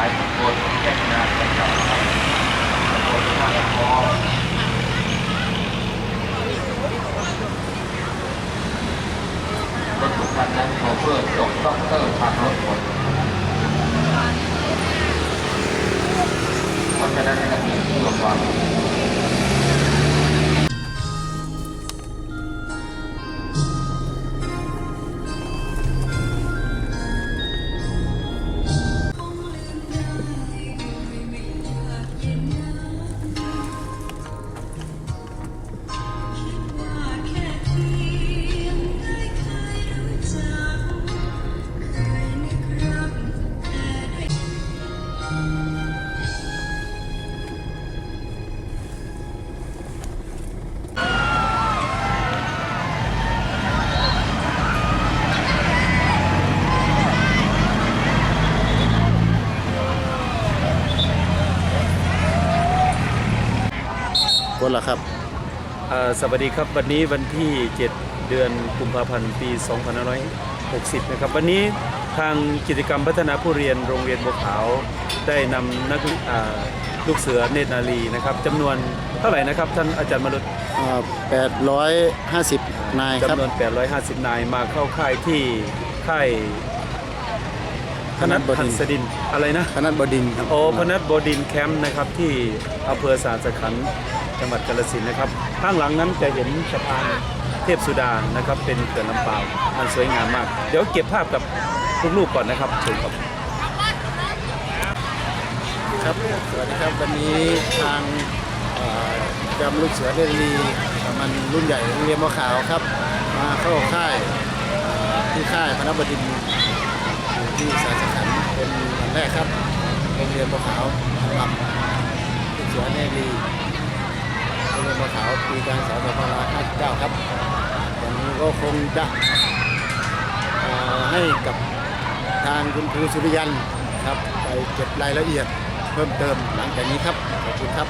ายทุกคนแจ้งงานกันจับตำรวจท่าละครรถทุกคันนั้นโชเฟอร์จบด็อกเตอร์ทาง กดละครับอ่าสวัสดีครับวันนี้วันที่ 7 เดือนกุมภาพันธ์ปี 2560 นะครับ วันนี้ทางกิจกรรมพัฒนาผู้เรียนโรงเรียนบัวขาวได้นำนักอ่าลูกเสือเนตรนารีนะครับจำนวนเท่าไหร่นะครับท่านอาจารย์มรุตแปดร้อยห้าสิบนายครับจำนวน 850 นายมาเข้าค่ายที่ค่ายพนัทบหัดินนทร์สดินอะไรนะคณะบดินทร์ครับ โอพนัทบดินแคมป์นะครับที่อำเภอสารสขันธ์ จังหวัดกาฬสินธุ์นะครับ ข้างหลังนั้นจะเห็นสะพานเทพสุดานะครับ เป็นเขื่อนลำเปามันสวยงามมาก เดี๋ยวเก็บภาพกับลูกๆก่อนนะครับเชิญครับครับสวัสดีครับวันนี้ทางจำลูกเสือเดลีมันรุ่นใหญ่เรียนมะขาวครับมาเข้าค่ายที่ค่ายคณะบดินทร์ที่สารสขันเป็นวันแรกครับโรงเรียนมะขาวลำลูกเสือเดลี รงเรียนมะขาวปีการศึกษา2559ครับวันนี้ก็คงจะให้กับทางคุณครูสุริยันครับไปเก็บรายละเอียดเพิ่มเติมหลังจากนี้ครับขอบคุณครับ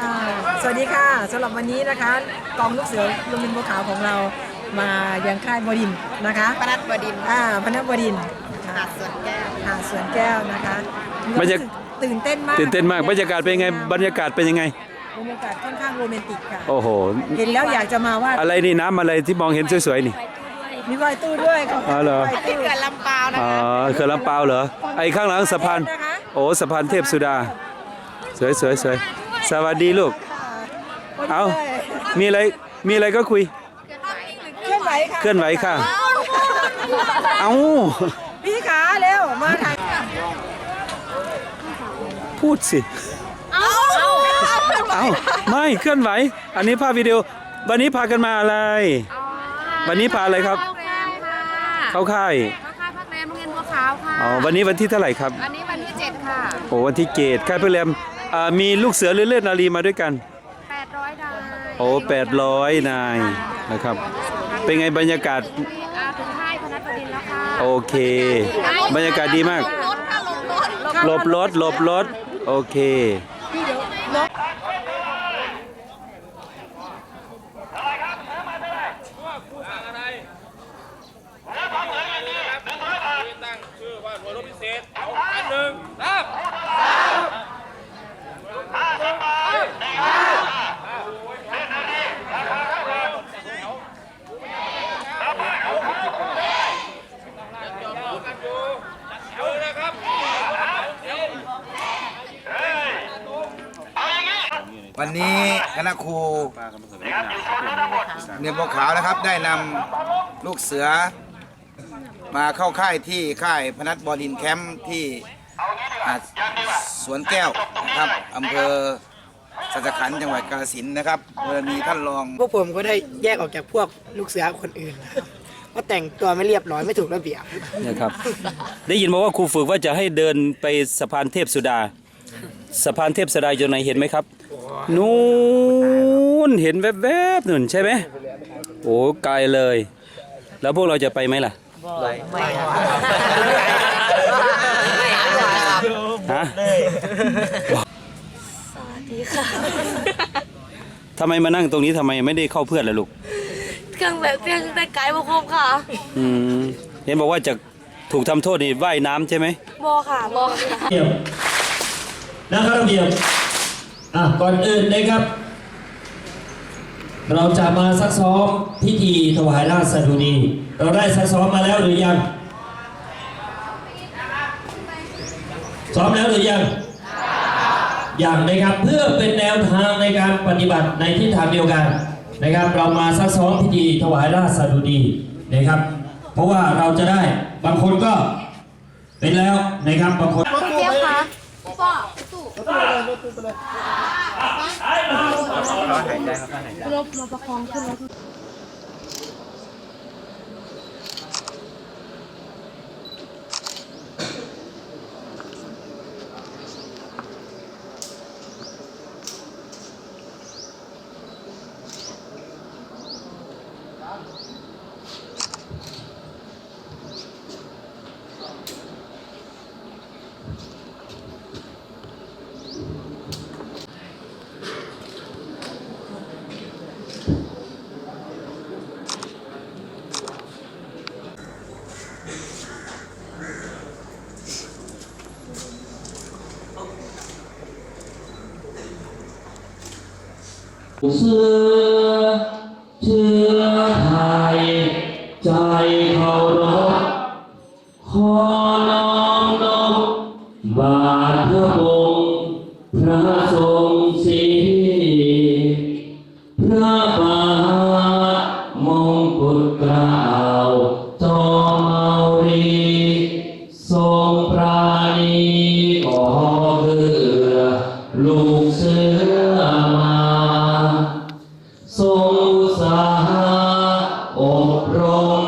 อ่าส วัสดีค่ะสำหรับวันนี้นะคะ กองลูกเสือโรงเรียนบัวขาวของเรามายังค่ายบดินทร์นะคะปนัดบดินทร์อ่าพนักบดินทร์หาดสวนแก้วหาดสวนแก้วนะคะบรรยาก ตื่นเต้นมากตื่นเต้นมากบรรยากาศเป็นยังไงบรรยากาศเป็นยังไง บรรยากาศค่อนข้างโรแมนติกค่ะ โอ้โห เห็นแล้วอยากจะมาว่าอะไรนี่น้ำอะไรที่มองเห็นสวยๆนี่ มีไวตู้ด้วยขอบอ๋อเหรอไวที่ตู้ เกิดลำปาวนะอ๋อคะเขื่อนลำเปาวเหรอไอ้ข้างหลังสะพานนะคะโอ้สะพานเทพสุดา สวยสวยสวยสวัสดีลูก เอามีอะไร มีอะไรก็คุย เคลื่อนไหวค่ะเคลื่อนไหวค่ะ เอาพี่ขาเร็วมาถ่ายพูดสิเอาไม่เคลื่อนไหว อันนี้ภาพวิดีโอ วันนี้พากันมาอะไร วันนี้พาอะไรครับ เข้าค่ายค่ะเข้าค่ายเข้าค่ายพักแรมโรงเรียนบัวขาวค่ะอ๋อ วันนี้วันที่เท่าไหร่ครับ วันนี้วันที่เจ็ดค่ะ โอ้วันที่เกตค่ายเพื่อแรมอ่ามีลูกเสือหรือเลือดนารีมาด้วยกัน แปดร้อยดาว โอ้แปดร้อยนายนะครับ เป็นไงบรรยากาศอ่าถึงค่ายพนัดบดินทร์แล้วค่ะโอเค บรรยากาศดีมากรถค่ะลงรถ หลบรถหลบรถโอเค วันนี้ คณะครูเนียนบัวขาวนะครับได้นำลูกเสือ มาเข้าค่ายที่ค่ายพนัสบอดินแคมป์ที่หาดสวนแก้วนะครับอำเภอสัจขันธ์จังหวัดกาฬสินธุ์นะครับโดยมีท่านรอง พวกผมก็ได้แยกออกจากพวกลูกเสือคนอื่นนะครับเพราะแต่งตัวไม่เรียบร้อยไม่ถูกระเบียบ นะครับ ได้ยินมาว่าครูฝึกว่าจะให้เดินไปสะพานเทพสุดา สะพานเทพสุดาอยู่ไหนเห็นไหมครับ นู่นเห็นแวบๆนู่นใช่ไหมโอ้ไกลเลย แล้วพวกเราจะไปไหมล่ะไม่ครับฮะสวัสดีค่ะทำไมมานั่งตรงนี้ทำไมไม่ได้เข้าเพื่อนล่ะลูกเครื่องแบบเครื่องแต่ไกด์มาครบค่ะอืมเห็นบอกว่าจะถูกทำโทษนี่ว่ายน้ำใช่ไหมบอค่ะบอค่ะระเบียบนะครับระเบียบ อะก่อนอื่นนะครับ เราจะมาซักซ้อมพิธีถวายราชสดุดีเราได้ซักซ้อมมาแล้วหรือยังซ้อมแล้วหรือยังอย่างนะครับเพื่อเป็นแนวทางในการปฏิบัติในทิศทางเดียวกันนะครับ เรามาซักซ้อมพิธีถวายราชสดุดีนะครับ เพราะว่าเราจะได้บางคนก็เป็นแล้วนะครับบางคนเจี๊ยบคะ ป้อตู้รบมาประคองขึ้นรถ เสื้อเชื้อไทยใจเคารพขอน้อมนบบาทพระองค์พระทรง อบรม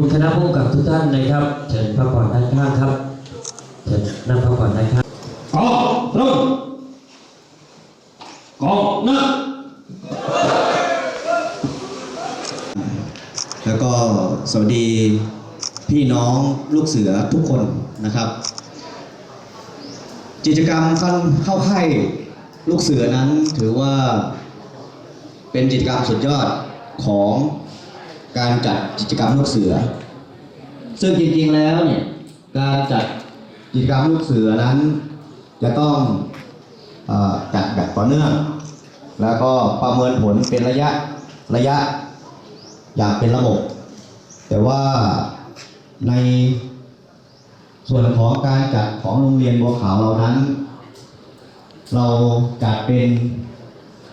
คุณคณะผู้กำกับทุกท่านนะครับ เชิญพักผ่อนด้านข้างครับ เชิญนั่งพักผ่อนด้านข้างกองตรงกองหน้าแล้วก็สวัสดีพี่น้องลูกเสือทุกคนนะครับ กิจกรรมเข้าเข้าค่ายลูกเสือนั้นถือว่าเป็นกิจกรรมสุดยอดของ การจัดกิจกรรมลูกเสือ ซึ่งจริงๆแล้วเนี่ยการจัดกิจกรรมลูกเสือนั้น จะต้องอจัดแบบต่อเนื่อง แล้วก็ประเมินผลเป็นระยะระยะอย่างเป็นระบบ แต่ว่าในส่วนของการจัดของโรงเรียนบัวขาวเรานั้น เราจัดเป็น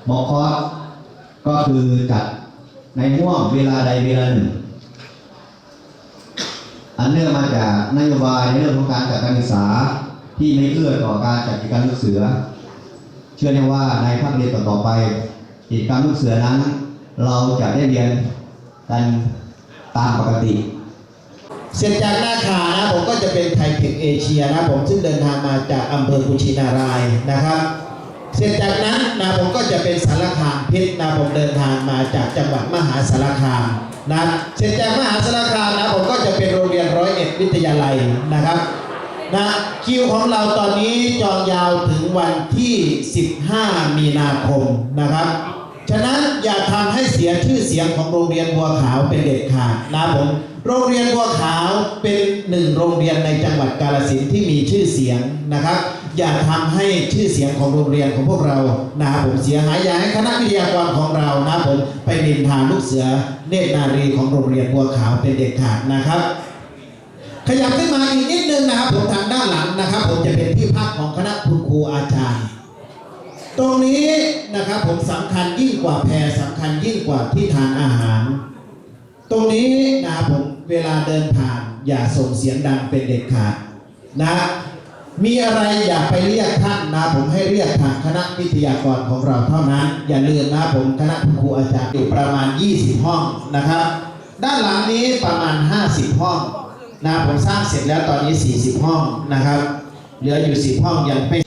มอคอสก็คือจัด ในห่วงเวลาใดเวลาหนึ่ง อันเนื่องมาจากนโยบายในเรื่องของการจัดการศึกษาที่ไม่เอื้อต่อการจัดกิจกรรมลูกเสือ เชื่อแน่ว่าในภาคเรียนต่อๆไปกิจกรรมลูกเสือนั้น เราจะได้เรียนกันตามปกติ เสร็จจากหน้าขานะผมก็จะเป็นไทยเทคเอเชียนะผมซึ่งเดินทางมาจากอำเภอกุชินารายนะครับ เสร็จจากนั้นนะผมก็จะเป็นสารคามพชรนะผมเดินทางมาจากจังหวัดมหาสารคามนะเสร็จจากมหาสารคามนะผมก็จะเป็นโรงเรียนร้อยเอ็ดวิทยาลัยนะครับนะคิวของเราตอนนี้จองยาวถึงวันที่ 15 มีนาคมนะครับฉะนั้นอย่าทำให้เสียชื่อเสียงของโรงเรียนบัวขาวเป็นเด็ดขาดนะผมโรงเรียนบัวขาวเป็นหนึ่งโรงเรียนในจังหวัดกาฬสินที่มีชื่อเสียงนะครับ อย่าทำให้ชื่อเสียงของโรงเรียนของพวกเรานะครับผมเสียหายอย่าให้คณะวิทยากรของเรานะผมไปนินทาลูกเสือเนตรนารีของโรงเรียนบัวขาวเป็นเด็ดขาดนะครับ ขยับขึ้นมาอีกนิดนึงนะครับผมทางด้านหลังนะครับ ผมจะเป็นที่พักของคณะคุณครูอาจารย์ ตรงนี้นะครับผมสำคัญยิ่งกว่าแพรสำคัญยิ่งกว่าที่ทานอาหาร ตรงนี้นะครับผมเวลาเดินผ่านอย่าส่งเสียงดังเป็นเด็ดขาดนะ มีอะไรอย่าไปเรียกท่านนะผมให้เรียกทางคณะวิทยากรของเราเท่านั้น อย่าลืมนะผมคณะครูอาจารย์อยู่ประมาณ 20 ห้องนะครับ ด้านหลังนี้ประมาณ 50 ห้องนะผมสร้างเสร็จแล้วตอนนี้ 40 ห้องนะครับ เหลืออยู่ 10 ห้องยังไม่